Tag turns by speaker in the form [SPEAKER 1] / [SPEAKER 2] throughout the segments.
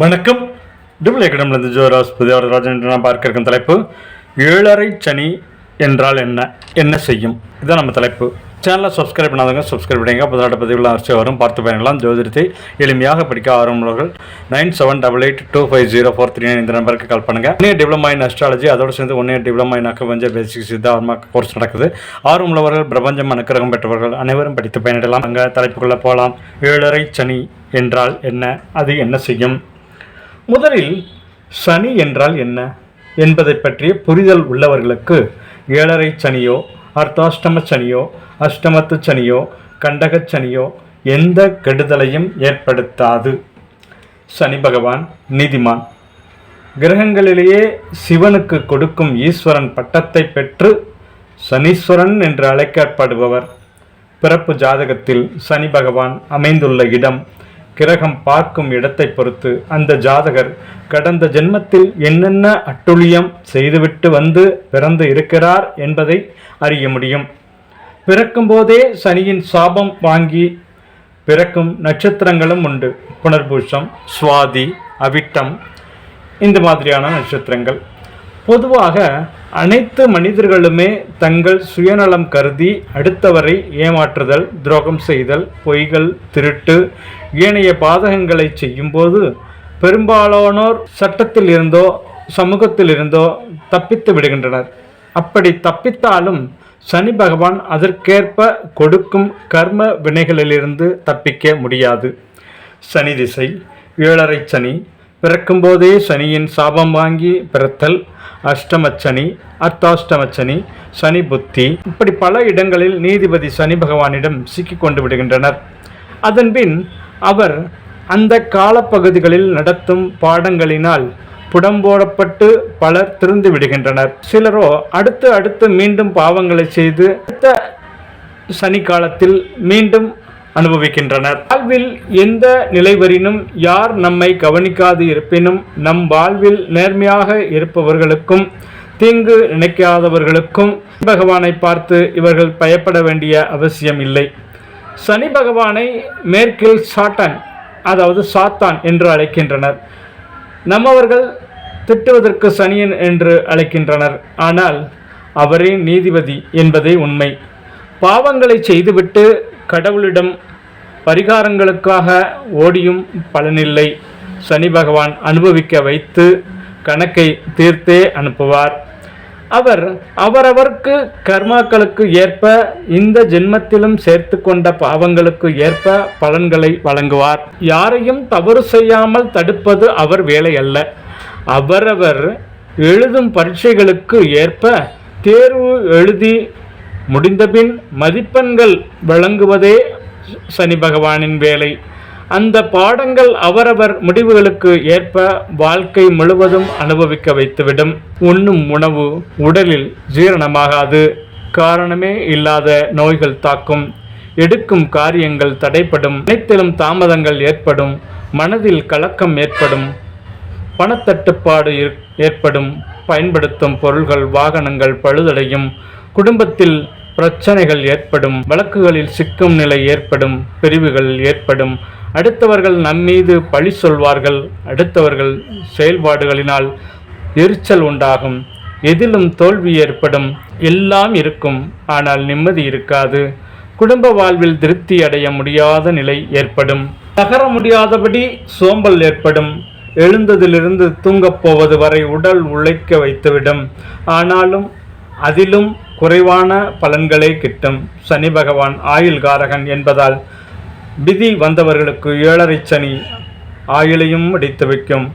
[SPEAKER 1] வணக்கம். டிபிள் ஏக்கடம்லேருந்து ஜோராஸ் புதிய ராஜன் என்று நான் பார்க்க இருக்கும் தலைப்பு ஏழரை சனி என்றால் என்ன? என்ன செய்யும்? இதுதான் நம்ம தலைப்பு. சேனலை சப்ஸ்கிரைப் பண்ணாதவங்க சப்ஸ்கிரைப் பண்ணுங்க புதாட்ட பதிவுகள் அவசியம் வரும். பார்த்து பயணலாம் ஜோதிடத்தை எளிமையாக படிக்க ஆரம்பவர்கள் nine seven double eight two five zero four three இந்த நம்பருக்கு கால் பண்ணுங்கள் ஒன்னே டிப்ளமா இன் அஸ்ட்ராலஜி அதோடு சேர்ந்து ஒன்னே டிப்ளமா இன் அக்கவஞ்ச பேசிக் சித்தார்மா கோர்ஸ் நடக்குது. ஆர்வமுள்ளவர்கள் பிரபஞ்சம் அனுக்கிரகம் பெற்றவர்கள் அனைவரும் படித்து பயனிடலாம் அங்கே தலைப்புக்குள்ளே போகலாம் ஏழரை சனி என்றால் என்ன? அது என்ன செய்யும்? முதலில் சனி என்றால் என்ன என்பதை பற்றிய புரிதல் உள்ளவர்களுக்கு ஏழரை சனியோ அர்த்தாஷ்டம சனியோ அஷ்டமத்து சனியோ கண்டகச் சனியோ எந்த கெடுதலையும் ஏற்படுத்தாது. சனி பகவான் நீதிமான். கிரகங்களிலேயே சிவனுக்கு கொடுக்கும் ஈஸ்வரன் பட்டத்தை பெற்று சனீஸ்வரன் என்று அழைக்கப்படுபவர். பிறப்பு ஜாதகத்தில் சனி பகவான் அமைந்துள்ள இடம் கிரகம் பார்க்கும் இடத்தை பொறுத்து அந்த ஜாதகர் கடந்த ஜென்மத்தில் என்னென்ன அட்டுழியம் செய்துவிட்டு வந்து பிறந்து இருக்கிறார் என்பதை அறிய முடியும். பிறக்கும்போதே சனியின் சாபம் வாங்கி பிறக்கும் நட்சத்திரங்களும் உண்டு. புனர்பூஷம் சுவாதி அவிட்டம் இந்த மாதிரியான நட்சத்திரங்கள். பொதுவாக அனைத்து மனிதர்களுமே தங்கள் சுயநலம் கருதி அடுத்தவரை ஏமாற்றுதல் துரோகம் செய்தல் பொய்கள் திருட்டு ஏனைய பாதகங்களை செய்யும்போது பெரும்பாலானோர் சட்டத்தில் இருந்தோ சமூகத்தில் இருந்தோ தப்பித்து விடுகின்றனர். அப்படி தப்பித்தாலும் சனி பகவான் அதற்கேற்ப கொடுக்கும் கர்ம வினைகளிலிருந்து தப்பிக்க முடியாது. சனி திசை ஏழரை சனி பிறக்கும்போதே சனியின் சாபம் வாங்கி பிறத்தல் அஷ்டமச்சனி அர்த்தாஷ்டமச்சனி சனி புத்தி இப்படி பல இடங்களில் நீதிபதி சனி பகவானிடம் சிக்கி கொண்டு விடுகின்றனர். அதன்பின் அவர் அந்த காலப்பகுதிகளில் நடத்தும் பாடங்களினால் புடம்போடப்பட்டு பலர் திருந்து விடுகின்றனர். சிலரோ அடுத்து அடுத்து மீண்டும் பாவங்களை செய்து அடுத்த சனி காலத்தில் மீண்டும் அனுபவிக்கின்றனர். வாழ்வில் எந்த நிலைவரினும் யார் நம்மை கவனிக்காது இருப்பினும் நம் வாழ்வில் நேர்மையாக இருப்பவர்களுக்கும் தீங்கு நினைக்காதவர்களுக்கும் பகவானை பார்த்து இவர்கள் பயப்பட வேண்டிய அவசியம் இல்லை. சனி பகவானை மேற்கில் சாட்டன் அதாவது சாத்தான் என்று அழைக்கின்றனர். நம்மவர்கள் திட்டுவதற்கு சனியன் என்று அழைக்கின்றனர். ஆனால் அவரே நீதிபதி என்பதே உண்மை. பாவங்களை செய்துவிட்டு கடவுளிடம் பரிகாரங்களுக்காக ஓடியும் பலனில்லை. சனி பகவான் அனுபவிக்க வைத்து கணக்கை தீர்த்தே அனுப்புவார். அவர் அவரவர்க்கு கர்மாக்களுக்கு ஏற்ப இந்த ஜென்மத்திலும் சேர்த்து கொண்ட பாவங்களுக்கு ஏற்ப பலன்களை வழங்குவார். யாரையும் தவறு செய்யாமல் தடுப்பது அவர் வேலை அல்ல அவரவர் எழுதும் பரீட்சைகளுக்கு ஏற்ப தேர்வு எழுதி முடிந்தபின் மதிப்பெண்கள் வழங்குவதே சனி பகவானின் வேலை. அந்த பாடங்கள் அவரவர் முடிவுகளுக்கு ஏற்ப வாழ்க்கை முழுவதும் அனுபவிக்க வைத்துவிடும். உண்ணும் உணவு உடலில் ஜீரணமாகாது. காரணமே இல்லாத நோய்கள் தாக்கும். எடுக்கும் காரியங்கள் தடைப்படும். அனைத்திலும் தாமதங்கள் ஏற்படும். மனதில் கலக்கம் ஏற்படும். பணத்தட்டுப்பாடு ஏற்- ஏற்படும். பயன்படுத்தும் பொருள்கள் வாகனங்கள் பழுதடையும். குடும்பத்தில் பிரச்சனைகள் ஏற்படும் வழக்குகளில் சிக்கும் நிலை ஏற்படும் பிரிவுகள் ஏற்படும். அடுத்தவர்கள் நம்மீது பழி சொல்வார்கள் அடுத்தவர்கள் செயல்பாடுகளினால் எரிச்சல் உண்டாகும். எதிலும் தோல்வி ஏற்படும் எல்லாம் இருக்கும் ஆனால் நிம்மதி இருக்காது. குடும்ப வாழ்வில் திருப்தி அடைய முடியாத நிலை ஏற்படும். நகர முடியாதபடி சோம்பல் ஏற்படும். எழுந்ததிலிருந்து தூங்கப் போவது வரை உடல் உழைக்க வைத்துவிடும். ஆனாலும் அதிலும் குறைவான பலன்களே கிட்டும். சனி பகவான் ஆயுள்காரகன் என்பதால் விதி வந்தவர்களுக்கு ஏழரை சனி ஆயுளையும் அடித்து வைக்கும்.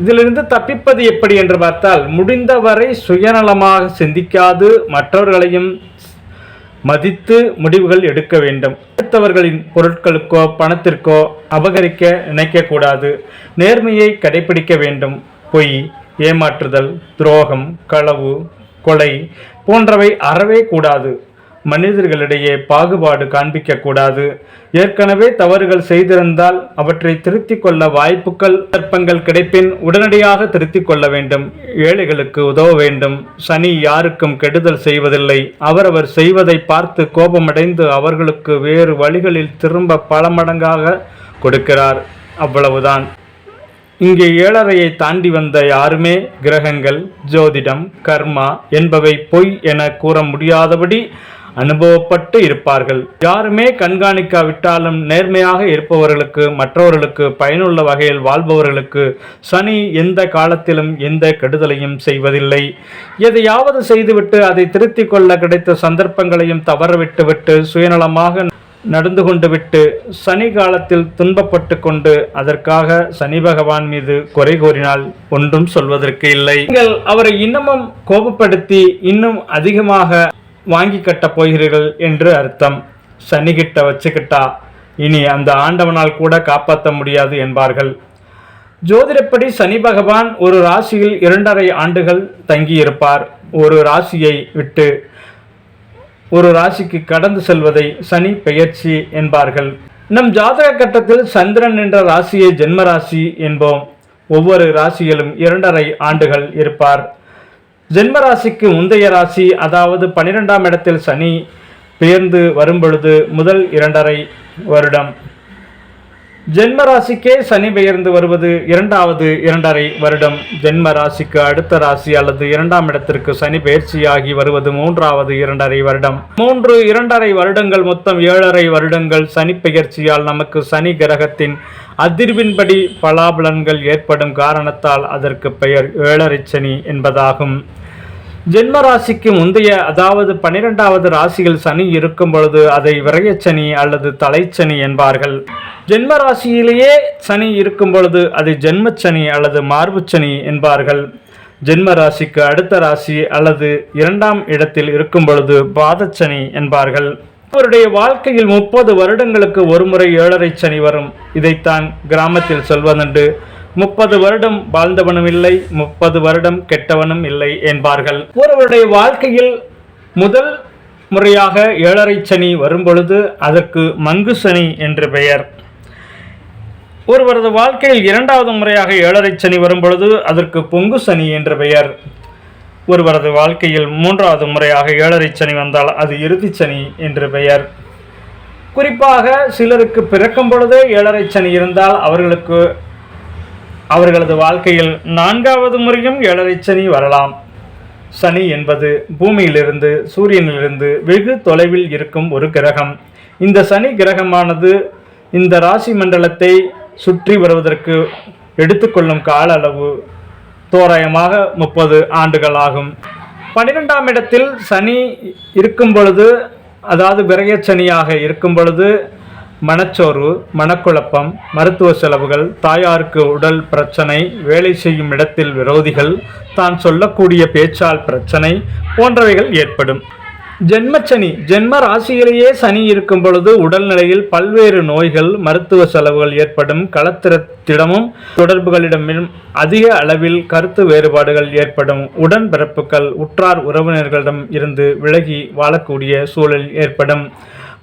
[SPEAKER 1] இதிலிருந்து தப்பிப்பது எப்படி என்று பார்த்தால் முடிந்தவரை சுயநலமாக சிந்திக்காது மற்றவர்களையும் மதித்து முடிவுகள் எடுக்க வேண்டும். அடுத்தவர்களின் பொருட்களுக்கோ பணத்திற்கோ அபகரிக்க நினைக்கக்கூடாது. நேர்மையை கடைபிடிக்க வேண்டும். பொய் ஏமாற்றுதல் துரோகம் களவு கொலை போன்றவை அறவே கூடாது. மனிதர்களிடையே பாகுபாடு காண்பிக்க கூடாது ஏற்கனவே தவறுகள் செய்திருந்தால் அவற்றை திருத்திக் கொள்ள வாய்ப்புகள் சந்தர்ப்பங்கள் கிடைப்பின் உடனடியாக திருத்திக் கொள்ள வேண்டும். ஏழைகளுக்கு உதவ வேண்டும். சனி யாருக்கும் கெடுதல் செய்வதில்லை. அவரவர் செய்வதை பார்த்து கோபமடைந்து அவர்களுக்கு வேறு வழிகளில் திரும்ப பல மடங்காக கொடுக்கிறார். அவ்வளவுதான். இங்கே ஏழரையை தாண்டி வந்த யாருமே கிரகங்கள் ஜோதிடம் கர்மா என்பவை பொய் என கூற முடியாதபடி அனுபவப்பட்டு இருப்பார்கள். யாருமே கண்காணிக்காவிட்டாலும் நேர்மையாக இருப்பவர்களுக்கு மற்றவர்களுக்கு பயனுள்ள வகையில் வாழ்பவர்களுக்கு சனி எந்த காலத்திலும் எந்த கெடுதலையும் செய்வதில்லை. எதையாவது செய்துவிட்டு அதை திருத்திக் கொள்ள கிடைத்த சந்தர்ப்பங்களையும் தவறவிட்டுவிட்டு சுயநலமாக நடந்து கொண்டு விட்டு சனி காலத்தில் துன்பப்பட்டு கொண்டு அதற்காக சனி பகவான் மீது குறை கூறினால் ஒன்றும் சொல்வதற்கு இல்லை. நீங்கள் அவரை இன்னமும் கோபப்படுத்தி இன்னும் அதிகமாக வாங்கி கட்டப் போகிறீர்கள் என்று அர்த்தம். சனி கிட்ட வச்சுக்கிட்டா இனி அந்த ஆண்டவனால் கூட காப்பாற்ற முடியாது என்பார்கள். ஜோதிடப்படி சனி பகவான் ஒரு ராசியில் இரண்டரை ஆண்டுகள் தங்கியிருப்பார். ஒரு ராசியை விட்டு ஒரு ராசிக்கு கடந்து செல்வதை சனி பெயர்ச்சி என்பார்கள். நம் ஜாதக கட்டத்தில் சந்திரன் என்ற ராசியை ஜென்ம ராசி என்போம். ஒவ்வொரு ராசியிலும் இரண்டரை ஆண்டுகள் இருப்பார். ஜென்ம ராசிக்கு முந்தைய ராசி அதாவது பனிரெண்டாம் இடத்தில் சனி பெயர்ந்து வரும்பொழுது முதல் இரண்டரை வருடம். ஜென்ம ராசிக்கே சனி பெயர்ந்து வருவது இரண்டாவது இரண்டரை வருடம். ஜென்ம ராசிக்கு அடுத்த ராசி அல்லது இரண்டாம் இடத்திற்கு சனி பெயர்ச்சியாகி வருவது மூன்றாவது இரண்டரை வருடம். மூன்று இரண்டரை வருடங்கள் மொத்தம் ஏழரை வருடங்கள் சனி பெயர்ச்சியால் நமக்கு சனி கிரகத்தின் அதிர்வின்படி பலாபலன்கள் ஏற்படும் காரணத்தால் அதற்கு பெயர் ஏழரை சனி என்பதாகும். ஜென்ம ராசிக்கு முந்தைய அதாவது பனிரெண்டாவது ராசியில் சனி இருக்கும் பொழுது அதை விரயச்சனி அல்லது தலைச்சனி என்பார்கள். ஜென்ம ராசியிலேயே சனி இருக்கும் பொழுது அது ஜென்மச்சனி அல்லது மார்புச்சனி என்பார்கள். ஜென்ம ராசிக்கு அடுத்த ராசி அல்லது இரண்டாம் இடத்தில் இருக்கும் பொழுது பாதச்சனி என்பார்கள். அவருடைய வாழ்க்கையில் முப்பது வருடங்களுக்கு ஒருமுறை ஏழரை சனி வரும். இதைத்தான் கிராமத்தில் சொல்வதுண்டு. முப்பது வருடம் வாழ்ந்தவனும் இல்லை முப்பது வருடம் கெட்டவனும் இல்லை என்பார்கள். ஒருவருடைய வாழ்க்கையில் முதல் முறையாக ஏழரை சனி வரும்பொழுது அதற்கு மங்கு சனி என்று பெயர். ஒருவரது வாழ்க்கையில் இரண்டாவது முறையாக ஏழரை சனி வரும்பொழுது அதற்கு பொங்கு சனி என்று பெயர். ஒருவரது வாழ்க்கையில் மூன்றாவது முறையாக ஏழரை சனி வந்தால் அது இறுதி சனி என்று பெயர். குறிப்பாக சிலருக்கு பிறக்கும் பொழுதே ஏழரை சனி இருந்தால் அவர்களுக்கு அவர்களது வாழ்க்கையில் நான்காவது முறையும் ஏழரை சனி வரலாம். சனி என்பது பூமியிலிருந்து சூரியனிலிருந்து வெகு தொலைவில் இருக்கும் ஒரு கிரகம். இந்த சனி கிரகமானது இந்த ராசி மண்டலத்தை சுற்றி வருவதற்கு எடுத்துக்கொள்ளும் கால அளவு தோராயமாக முப்பது ஆண்டுகள் ஆகும். பன்னிரெண்டாம் இடத்தில் சனி இருக்கும் பொழுது அதாவது விரயச்சனியாக இருக்கும் பொழுது மனச்சோர்வு மனக்குழப்பம் மருத்துவ செலவுகள் தாயாருக்கு உடல் பிரச்சனை வேலை செய்யும் இடத்தில் விரோதிகள் தான் சொல்லக்கூடிய பேச்சால் பிரச்சனை போன்றவைகள் ஏற்படும். ஜென்மச்சனி ஜென்ம ராசியிலேயே சனி இருக்கும் பொழுது உடல்நிலையில் பல்வேறு நோய்கள் மருத்துவ செலவுகள் ஏற்படும். களத்திரத்திடமும் தொடர்புகளிடமும் அதிக அளவில் கருத்து வேறுபாடுகள் ஏற்படும். உடன்பிறப்புகள் உற்றார் உறவினர்களிடம் இருந்து விலகி வாழக்கூடிய சூழல் ஏற்படும்.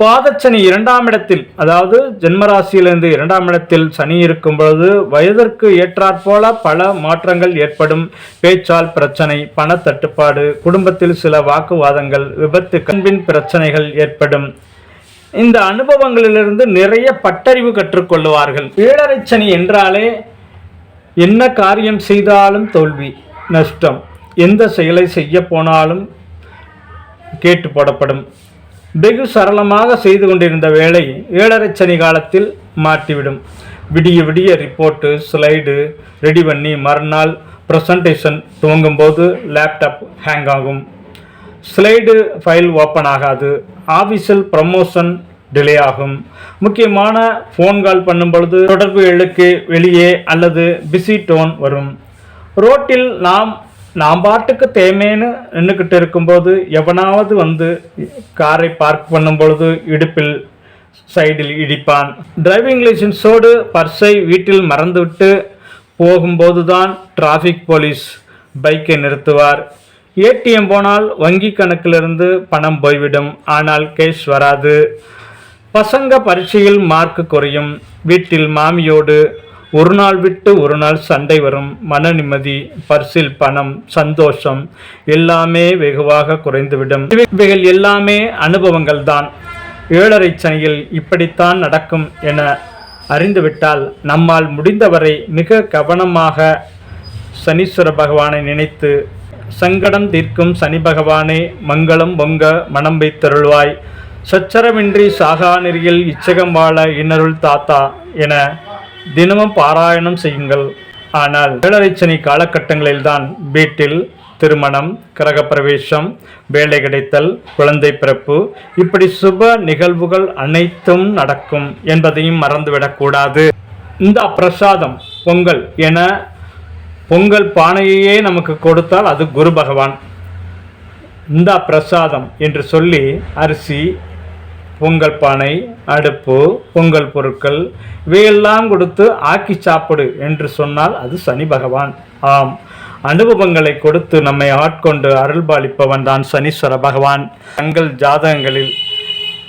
[SPEAKER 1] பாதச்சனி இரண்டாம் இடத்தில் அதாவது ஜென்மராசியிலிருந்து இரண்டாம் இடத்தில் சனி இருக்கும் பொழுது வயதிற்கு ஏற்றாற்போல பல மாற்றங்கள் ஏற்படும். பேச்சால் பிரச்சனை பணத்தட்டுப்பாடு குடும்பத்தில் சில வாக்குவாதங்கள் விபத்து கண்பின் பிரச்சனைகள் ஏற்படும். இந்த அனுபவங்களிலிருந்து நிறைய பட்டறிவு கற்றுக்கொள்வார்கள் ஏழரை சனி என்றாலே என்ன காரியம் செய்தாலும் தோல்வி நஷ்டம். எந்த செயலை செய்ய போனாலும் கேட்டு போடப்படும். வெகு சரளமாக செய்து கொண்டிருந்த வேலை ஏழரை சனி காலத்தில் மாட்டிவிடும் விடிய விடிய ரிப்போர்ட்டு ஸ்லைடு ரெடி பண்ணி மறுநாள் ப்ரெசன்டேஷன் துவங்கும்போது லேப்டாப் ஹேங் ஆகும். ஸ்லைடு ஃபைல் ஓப்பன் ஆகாது. ஆஃபீஸில் ப்ரமோஷன் டிலே ஆகும். முக்கியமான ஃபோன் கால் பண்ணும் பொழுது தொடர்பு எழுக்கு வெளியே அல்லது பிஸி டோன் வரும். ரோட்டில் நாம் நான் பாட்டுக்கு தேமேன்னு நின்றுக்கிட்டு இருக்கும்போது எவனாவது வந்து காரை பார்க் பண்ணும் பொழுது இடுப்பில் சைடில் இடிப்பான். டிரைவிங் லைசன்ஸோடு பர்ஸை வீட்டில் மறந்துவிட்டு போகும்போது தான் டிராஃபிக் போலீஸ் பைக்கை நிறுத்துவார் ஏடிஎம் போனால் வங்கி கணக்கிலிருந்து பணம் போய்விடும். ஆனால் கேஷ் வராது. பசங்க பரீட்சையில் மார்க் குறையும். வீட்டில் மாமியோடு ஒரு நாள் விட்டு ஒரு நாள் சண்டை வரும். மன நிம்மதி பர்சில் பணம் சந்தோஷம் எல்லாமே வெகுவாக குறைந்துவிடும். இவைகள் எல்லாமே அனுபவங்கள் தான். ஏழரை சனியில் இப்படித்தான் நடக்கும் என அறிந்துவிட்டால் நம்மால் முடிந்தவரை மிக கவனமாக சனீஸ்வர பகவானை நினைத்து சங்கடம் தீர்க்கும் சனி பகவானே மங்களம் பொங்க மனம் வைத்தருள்வாய். சச்சரவின்றி சாகா நெறியில் இச்சகம் வாழ இன்னருள் தாத்தா என தினமும் பாராயணம் செய்யுங்கள். ஆனால் ஏழரை காலகட்டங்களில்தான் வீட்டில் திருமணம் கிரகப்பிரவேசம் வேலை கிடைத்தல் குழந்தை பிறப்பு இப்படி சுப நிகழ்வுகள் அனைத்தும் நடக்கும் என்பதையும் மறந்துவிடக்கூடாது இந்த பிரசாதம் பொங்கல் என பொங்கல் பானையையே நமக்கு கொடுத்தால் அது குரு பகவான். இந்த பிரசாதம் என்று சொல்லி அரிசி பொங்கல் பானை அடுப்பு பொங்கல் பொருட்கள் இவையெல்லாம் கொடுத்து ஆக்கி சாப்பிடு என்று சொன்னால் அது சனி பகவான். ஆம். அனுபவங்களை கொடுத்து நம்மை ஆட்கொண்டு அருள்பாலிப்பவன் தான் சனீஸ்வர பகவான். தங்கள் ஜாதகங்களில்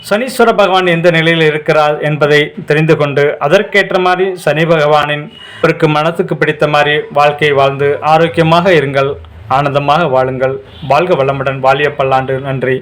[SPEAKER 1] சனீஸ்வர பகவான் எந்த நிலையில் இருக்கிறார் என்பதை தெரிந்து கொண்டு அதற்கேற்ற மாதிரி சனி பகவானின் அவருக்கு மனத்துக்கு பிடித்த மாதிரி வாழ்க்கை வாழ்ந்து ஆரோக்கியமாக இருங்கள் ஆனந்தமாக வாழுங்கள். வாழ்க வளமுடன் வாழிய பல்லாண்டு நன்றி.